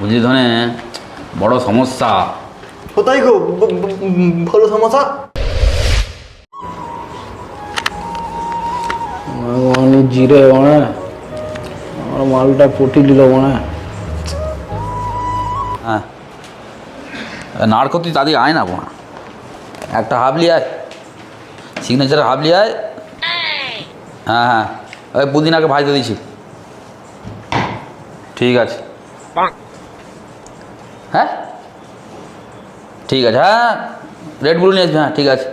বুঝলি ধনে বড় সমস্যা। কোথায় গো? বড় সমস্যা? অনেক জিরে মানে আমার মালটা পটি দিল মানে হ্যাঁ। নাড়কো তুই তাদের আয় না বোনা। একটা হাবলি আয়। সিগনেচার হাবলি আয়। হ্যাঁ হ্যাঁ। ওই পুদিনাকে ভাজতে দিছি। ঠিক আছে। হ্যাঁ? ঠিক আছে হ্যাঁ রেডগুলো নিয়ে আসবি হ্যাঁ ঠিক আছে।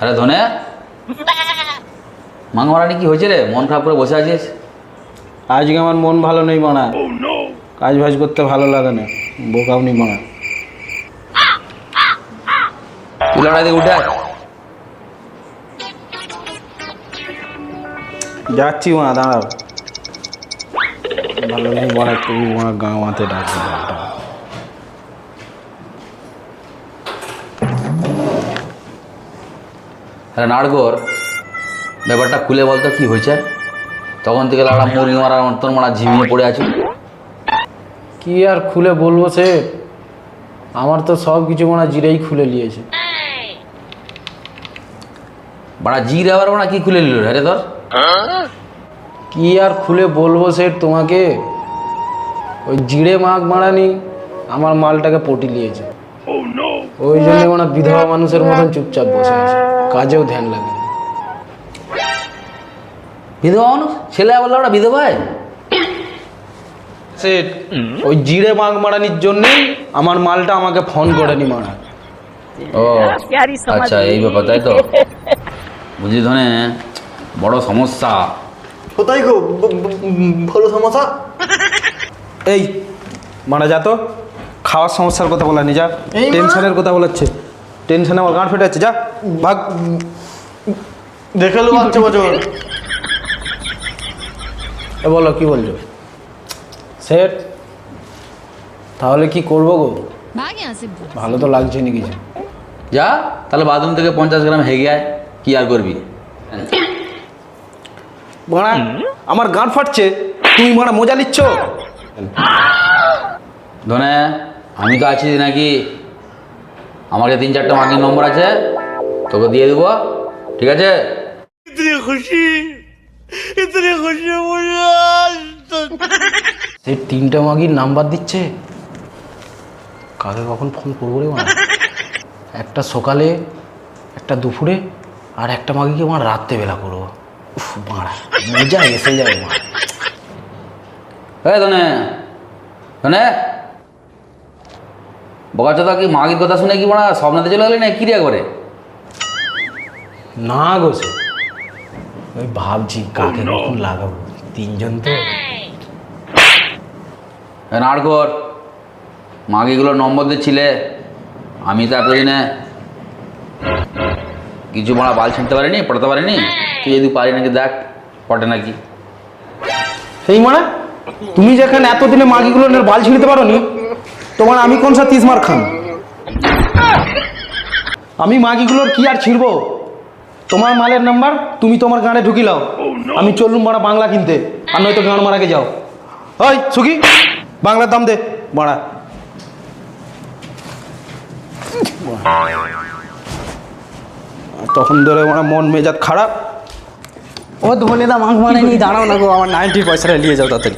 আরে ধনে মাংমারানি কি হয়েছে রে? মন খারাপ করে বসে আছিস? আজকে আমার মন ভালো নেই মানা। কাজ ভাজ করতে ভালো লাগে না বোকাও নেই মানা। তুই লড়াই থেকে উঠে যাচ্ছি মা দাঁড়াও। ভালো নেই মানা তুমি মানা গাঁ মাতে ডাকবে। আরে নাড়গোর ব্যাপারটা খুলে বলতো কি হয়েছে? তখন থেকে লাড়া মুরগি মারার মতন মারা ঝিমিয়ে পড়ে আছে। কি আর খুলে বলব সে? আমার তো সব কিছু মনে জিরেই খুলে নিয়েছে। বাড়া জিরে আবার মারা কি খুলে নিল রে তোর কি আর খুলে বলব সে তোমাকে? ওই জিড়ে মাগ মারানি আমার মালটাকে পটি নিয়েছে ওই জন্য মানে বিধবা মানুষের মতন চুপচাপ বসে আছে। কাজেও ধ্যান লাগে বিধবা মানুষ? ছেলে আবার লাউড়া বিধবায় সে ওই জিড়ে মাগ মারানির জন্যেই আমার মালটা আমাকে ফোন করেনি মারা ও আচ্ছা এই ব্যাপার তাই তো? বুঝলি ধনে? বড় সমস্যা। কোথায় গো? বড় সমস্যা? এই মারা যা তো। খাওয়ার সমস্যার কথা বলা যা। টেনশনের কথা বলাচ্ছে। টেনশনে আমার গাঁট ফেটে যাচ্ছে যা। ভাগ। দেখে লো আচ্ছা বছর। এ বলো কি বলছো? সেট তাহলে কি করব গো? ভালো তো লাগছে না কিছু। যা তাহলে বাথরুম থেকে পঞ্চাশ গ্রাম হেগে আয় কি আর করবি? মারা আমার গান ফাটছে তুমি মারা মজা নিচ্ছ? ধনে আমি তো আছি নাকি? আমার তিন চারটে মাগির নম্বর আছে তোকে দিয়ে দেবো ঠিক আছে? সে তিনটা মাগির নাম্বার দিচ্ছে? কাকে কখন ফোন করব রে একটা সকালে একটা দুপুরে আর একটা মাগিকে আমার রাত্রেবেলা করব। মারা মজা এসে যাবে মারা। এই ধনে ধনে। বকাচোদা কি মাগির কথা শুনে কি মারা স্বপ্নাতে চলে গেলি না কি রে করে না গো ওই ভাবছি কাকে কখন লাগাবো তিনজন তো। নাড় কর মাগিগুলোর নম্বর দিচ্ছিলে আমি তো এতদিনে কিছু মারা বাল ছিঁড়তে পারেনি পড়তে পারেনি? তুই যদি পারি নাকি দেখ পটে নাকি। সেই মানে? তুমি যেখানে এতদিনে মাগিগুলো বাল ছিঁড়তে পারো নি তোমার আমি কোন সা তিস মার খান? আমি মাগিগুলোর কি আর ছিঁড়বো তোমার মালের নাম্বার তুমি তোমার গানে ঢুকি লাও আমি চললুম মারা বাংলা কিনতে আর নয়তো গান মারাকে যাও। ওই সুখী বাংলার দাম দে মারা তখন ধরে আমার মন মেজাজ খারাপ। ও ধনে দা মাংস বানায়নি, দাঁড়াও না গো, আমার নাইনটি পয়সাটা নিয়ে যাও তাড়াতাড়ি।